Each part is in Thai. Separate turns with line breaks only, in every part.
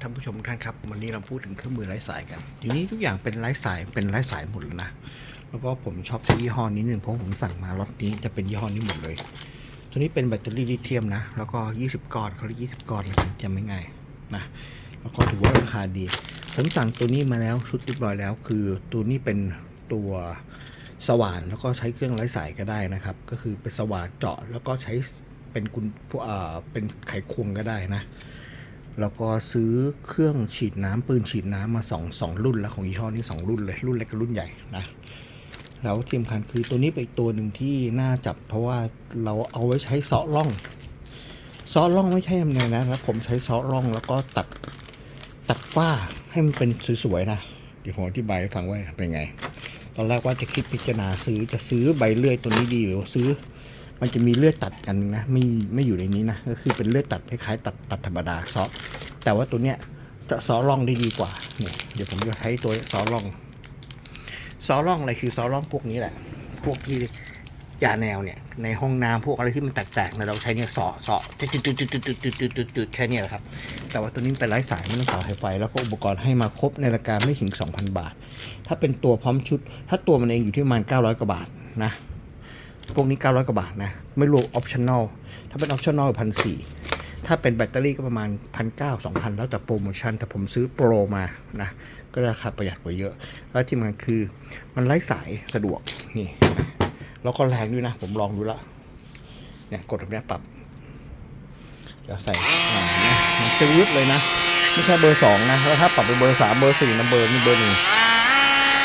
ท่านผู้ชมทุกท่านครับ วันนี้เราพูดถึงเครื่องมือไร้สายกันทีนี้ทุกอย่างเป็นไร้สายเป็นไร้สายหมดเลยนะแล้วก็ผมชอบที่ยี่ห้อนี้หนึ่งเพราะผมสั่งมาล็อตนี้จะเป็นยี่ห้อนี้หมดเลย ตัวนี้เป็นแบตเตอรี่ลิเธียมนะ แล้วก็ 20 ก้อนเขาเรียก20 ก้อนแล้วกันจำไม่ง่ายนะแล้วก็ถือว่าราคาดี ผมสั่งตัวนี้มาแล้วชุดเรียบร้อยแล้ว คือตัวนี้เป็นตัวสว่านแล้วก็ใช้เครื่องไร้สายก็ได้นะครับ ก็คือเป็นสว่านเจาะแล้วก็ใช้เป็นกุญพวกอ่าเป็นไขควงก็ได้นะ แล้วก็ซื้อเครื่องฉีดน้ำปืนฉีดน้ำมาสองสองรุ่นแล้วของยี่ห้อนี้สองรุ่นเลยรุ่นเล็กกับรุ่นใหญ่นะแล้วที่สำคัญคือตัวนี้เป็นอีกตัวหนึ่งที่น่าจับ เพราะว่าเราเอาไว้ใช้เซาะร่องเซาะร่องไม่ใช่ทำไงนะแล้วผมใช้เซาะร่องแล้วก็ตัดตัดฝ้าให้มันเป็นสวยๆนะเดี๋ยวผมอธิบายให้ฟังว่าเป็นไง ตอนแรกว่าจะคิดพิจารณาซื้อจะซื้อใบเลื่อยตัวนี้ดีหรือซื้อ มันจะมีเลือดตัดกันนะไม่ไม่อยู่ในนี้นะก็คือเป็นเลือดตัดคล้ายๆตัดตัดธรรมดาซาะแต่ว่าตัวเนี้ยจะซาะร่องได้ดีกว่าเนี่ยเดี๋ยวผมจะใช้ตัวซาะร่องซอร่องอะไรคือซอร่องพวกนี้แหละ พวกที่ยาแนวเนี่ยในห้องน้ำพวกอะไรที่มันแตกๆเนี่ยเราใช้เนี่ยสอสอจุดจุดจุดจุดจุดจุดจุดจุดจุดแค่นี้แหละครับ แต่ว่าตัวนี้เป็นไร้สายไม่ต้องเสาไฟไฟ แล้วก็อุปกรณ์ให้มาครบในราคาไม่ถึง 2,000 บาท ถ้าเป็นตัวพร้อมชุด ถ้าตัวมันเองอยู่ที่ประมาณ900กว่าบาทนะ พวกนี้ 900 กว่าบาทนะ ไม่รวมออปชั่นอลถ้าเป็นออปชั่นอลพันสี่ถ้าเป็นแบตเตอรี่ก็ประมาณ1,900 2,000แล้วแต่โปรโมชั่น แต่ผมซื้อโปรมานะ ก็ราคาประหยัดกว่าเยอะ แล้วที่มันคือมันไร้สายสะดวกนี่แล้วก็แรงด้วยนะ ผมลองดูแล้วเนี่ยกดแบบนี้ปรับเดี๋ยวใส่มันจะวึดเลยนะไม่ใช่เบอร์สองนะแล้วถ้าปรับไปเบอร์สามเบอร์สี่นะเบอร์นี่เบอร์หนึ่ง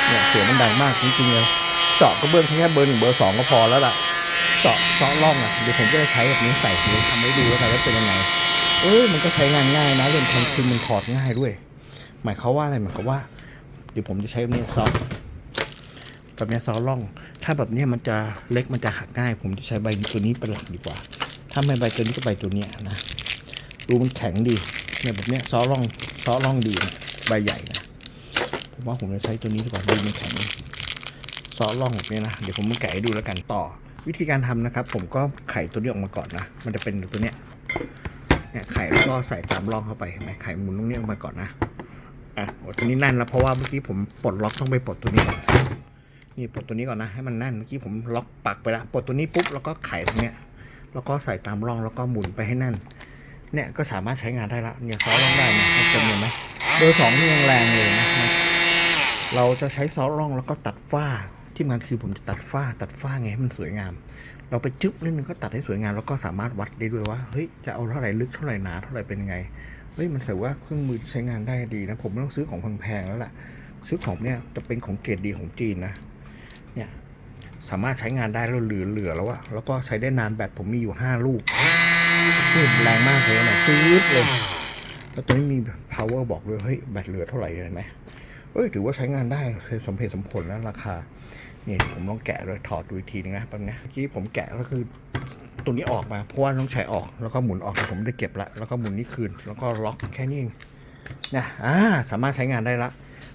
เนี่ยเสียงมันดังมากจริงๆเลย เจาะกระเบื้องแค่เบอร์หนึ่งเบอร์สองก็พอแล้วล่ะเจาะเจาะร่องอะเดี๋ยวผมจะใช้แบบนี้ใส่เดี๋ยวทำให้ดูแล้วกันว่าเป็นยังไงเออมันก็ใช้งานง่ายนะเรื่องทำคือมันถอดง่ายด้วย หมายควาว่าอะไรหมายควาว่า เดี๋ยวผมจะใช้แบบนี้ซอฟแบบนี้ซอร่อง ถ้าแบบนี้มันจะเล็กมันจะหักง่าย ผมจะใช้ใบตัวนี้เป็นหลักดีกว่า ถ้าไม่ใบตัวนี้ก็ใบตัวเนี้ยนะดูมันแข็งดีเนี่ยแบบเนี้ยซอร่องซอร่องดีนะใบใหญ่นะผมว่าผมจะใช้ตัวนี้ดีกว่าดูมันแข็ง ซอร่องแบบนี้นะ เดี๋ยวผมมาแกะให้ดูแล้วกันต่อ วิธีการทำนะครับ ผมก็ไข่ตัวนี้ออกมาก่อนนะ มันจะเป็นตัวเนี้ยเนี่ยไข่แล้วก็ใส่ตามร่องเข้าไปเห็นไหมไข่หมุนตรงนี้ออกมาก่อนนะอะโอ้ตัวนี้แน่นแล้วเพราะว่าเมื่อกี้ผมปลดล็อกต้องไปปลดตัวนี้นี่ปลดตัวนี้ก่อนนะให้มันแน่นเมื่อกี้ผมล็อกปักไปแล้วปลดตัวนี้ปุ๊บแล้วก็ไข่ตรงเนี้ยแล้วก็ใส่ตามร่องแล้วก็หมุนไปให้แน่น เนี่ยก็สามารถใช้งานได้ละเนี่ยซอสร่องได้นะมันเป็นเห็นไหมเบอร์สองนี่ยังแรงเลยนะนะเราจะใช้ซอสร่องแล้วก็ตัดฝ้า ที่มันคือผมจะตัดฝ้าตัดฝ้าไงให้มันสวยงาม เราไปจึ๊บนิดนึงก็ตัดให้สวยงามแล้วก็สามารถวัดได้ด้วยว่าเฮ้ยจะเอาเท่าไหร่ลึกเท่าไหร่หนาเท่าไหร่เป็นไงเฮ้ยมันถือว่าเครื่องมือใช้งานได้ดีนะ ผมไม่ต้องซื้อของแพงๆแล้วล่ะ ซื้อของเนี่ยจะเป็นของเกรดดีของจีนนะเนี่ยสามารถใช้งานได้แล้วเหลือเหลือแล้วอะแล้วก็ใช้ได้นานแบตผมมีอยู่ห้าลูกแรงมากเลยนะซื้อเลยแล้วตัวนี้มี power บอกด้วยเฮ้ยแบตเหลือเท่าไหร่เห็นไหม เฮ้ยถือว่าใช้งานได้สมเหตุสมผลแล้วราคาเนี่ยผมลองแกะเลยถอดดูอีกทีนึงนะแป๊บนึงนะเมื่อกี้ผมแกะก็คือตัวนี้ออกมาเพราะว่าต้องใช้ออกแล้วก็หมุนออกแต่ผมได้เก็บละแล้วก็หมุนนี่คืน แล้วก็ล็อกแค่นี้เองนะอ่าสามารถใช้งานได้ละ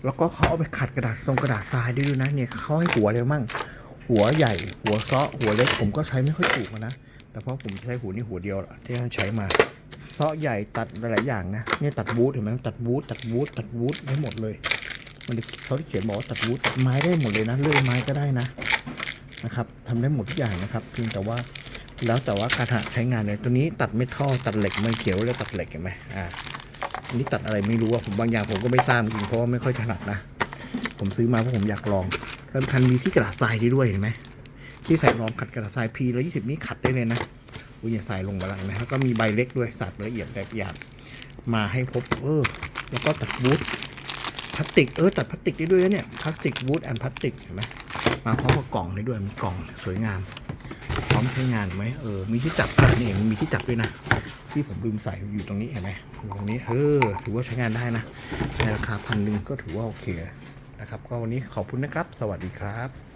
แล้วก็เขาเอาไปขัดกระดาษทรงกระดาษทรายได้ด้วยนะเนี่ยเขาให้หัวเลยมั่ง หัวใหญ่ หัวเซาะหัวเล็กผมก็ใช้ไม่ค่อยถูกนะแต่เพราะผมใช้หัวนี่หัวเดียวละที่ใช้มาเซาะใหญ่ตัดหลายอย่างนะเนี่ยตัดวูดเห็นไหมตัดวูดตัดวูดตัดวูดได้หมดเลย มันเขาเขียนบอกว่าตัดวูดตัดไม้ได้หมดเลยนะเลื่อยไม้ก็ได้นะนะครับทำได้หมดทุกอย่างนะครับเพียงแต่ว่าแล้วแต่ว่าการใช้งานเลยตัวนี้ตัดเมทัลตัดเหล็กมันเขียวเลยตัดเหล็กเห็นไหมอ่าอันนี้ตัดอะไรไม่รู้อะผมบางอย่างผมก็ไม่ทราบจริงเพราะว่าไม่ค่อยถนัดนะ ผมซื้อมาเพราะผมอยากลองแล้วทันมีที่กระดาษทรายด้วยเห็นไหมที่ใส่รองขัดกระดาษทรายพีแล้วยี่สิบนี้ขัดได้เลยนะอุ้ยอย่าใส่ลงไปแล้วนไหมแล้วก็มีใบเล็กด้วยสัดละเอียดละเอียดมาให้พบเออ แล้วก็ตัดวูด พลาสติก เออตัดพลาสติกได้ด้วยเนี่ย พลาสติกวูดแอนพลาสติกเห็นไหมมาพร้อมกับกล่องได้ด้วยมีกล่องสวยงาม พร้อมใช้งานไหมเออ มีที่จับอะนี่มีที่จับด้วยนะ ที่ผมลืมใส่อยู่ตรงนี้เห็นไหมตรงนี้เออถือว่าใช้งานได้นะในราคาพันหนึ่งก็ถือว่าโอเคนะครับ ก็วันนี้ขอบคุณนะครับ สวัสดีครับ